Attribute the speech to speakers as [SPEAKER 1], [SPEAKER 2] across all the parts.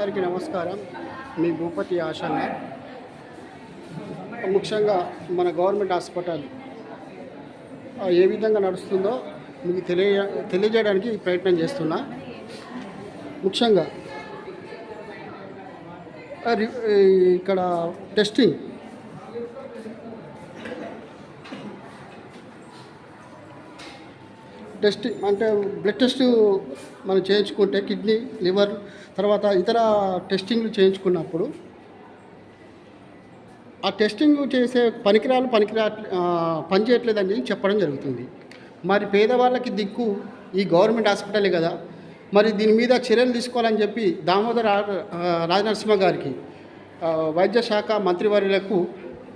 [SPEAKER 1] అందరికీ నమస్కారం. మీ భూపతి ఆశన్న. ముఖ్యంగా మన గవర్నమెంట్ హాస్పిటల్ ఏ విధంగా నడుస్తుందో మీకు తెలియ తెలియజేయడానికి ప్రయత్నం చేస్తున్నా. ముఖ్యంగా రి- ఇక్కడ టెస్టింగ్ టెస్ట్ అంటే బ్లడ్ టెస్ట్ మనం చేయించుకుంటే కిడ్నీ లివర్ తర్వాత ఇతర టెస్టింగ్లు చేయించుకున్నప్పుడు ఆ టెస్టింగ్ చేసే పనికిరాలు పనికిరా పనిచేయట్లేదని చెప్పడం జరుగుతుంది. మరి పేదవాళ్ళకి దిక్కు ఈ గవర్నమెంట్ హాస్పిటలే కదా. మరి దీని మీద చర్యలు తీసుకోవాలని చెప్పి దామోదర్ రా- రాజనరసింహ గారికి వైద్య శాఖ మంత్రివర్యులకు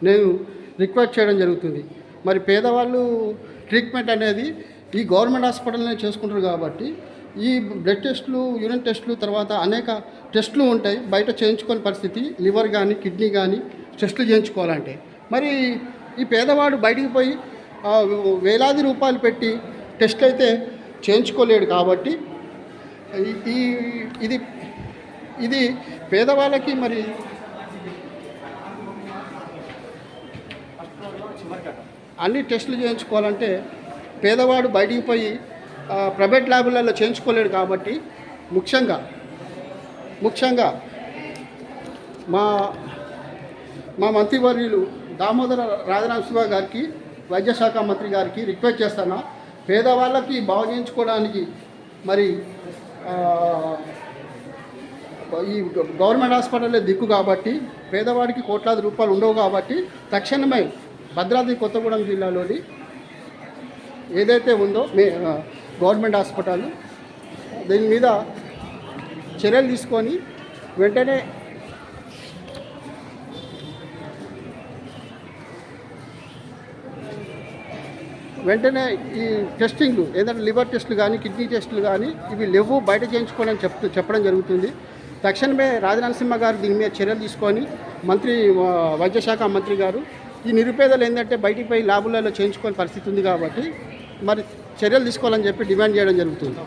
[SPEAKER 1] నేను రిక్వెస్ట్ చేయడం జరుగుతుంది. మరి పేదవాళ్ళు ట్రీట్మెంట్ అనేది ఈ గవర్నమెంట్ హాస్పిటల్నే చేసుకుంటారు కాబట్టి ఈ బ్లడ్ టెస్టులు యూరిన్ టెస్టులు తర్వాత అనేక టెస్టులు ఉంటాయి. బయట చేయించుకోని పరిస్థితి లివర్ కానీ కిడ్నీ కానీ టెస్టులు చేయించుకోవాలంటే. మరి ఈ పేదవాడు బయటికి పోయి వేలాది రూపాయలు పెట్టి టెస్ట్ అయితే చేయించుకోలేడు కాబట్టి ఈ- ఈ ఇది ఇది పేదవాళ్ళకి మరి అన్ని టెస్టులు చేయించుకోవాలంటే పేదవాడు బయటికి పోయి ప్రైవేట్ ల్యాబులలో చేయించుకోలేడు కాబట్టి ముఖ్యంగా ముఖ్యంగా మా మా మంత్రివర్యులు దామోదర రాజనరసింహ గారికి వైద్య శాఖ మంత్రి గారికి రిక్వెస్ట్ చేస్తాను పేదవాళ్ళకి బాగు చేయించుకోవడానికి మరి ఈ గవర్నమెంట్ హాస్పిటల్లో దిక్కు కాబట్టి పేదవాడికి కోట్లాది రూపాయలు ఉండవు కాబట్టి తక్షణమే భద్రాద్రి కొత్తగూడెం జిల్లాలోని ఏదైతే ఉందో మే గవర్నమెంట్ హాస్పిటల్ దీని మీద చర్యలు తీసుకొని వెంటనే వెంటనే ఈ టెస్టింగ్లు ఏదైనా లివర్ టెస్టులు కానీ కిడ్నీ టెస్టులు కానీ ఇవి లేవు బయట చేయించుకోవాలని చెప్తూ చెప్పడం జరుగుతుంది. తక్షణమే రాజనరసింహ గారు దీని మీద చర్యలు తీసుకొని మంత్రి వైద్యశాఖ మంత్రి గారు ఈ నిరుపేదలు ఏంటంటే బయటికి పోయి ల్యాబులలో చేయించుకోని పరిస్థితి ఉంది కాబట్టి మరి చర్యలు తీసుకోవాలని చెప్పి డిమాండ్ చేయడం జరుగుతుంది.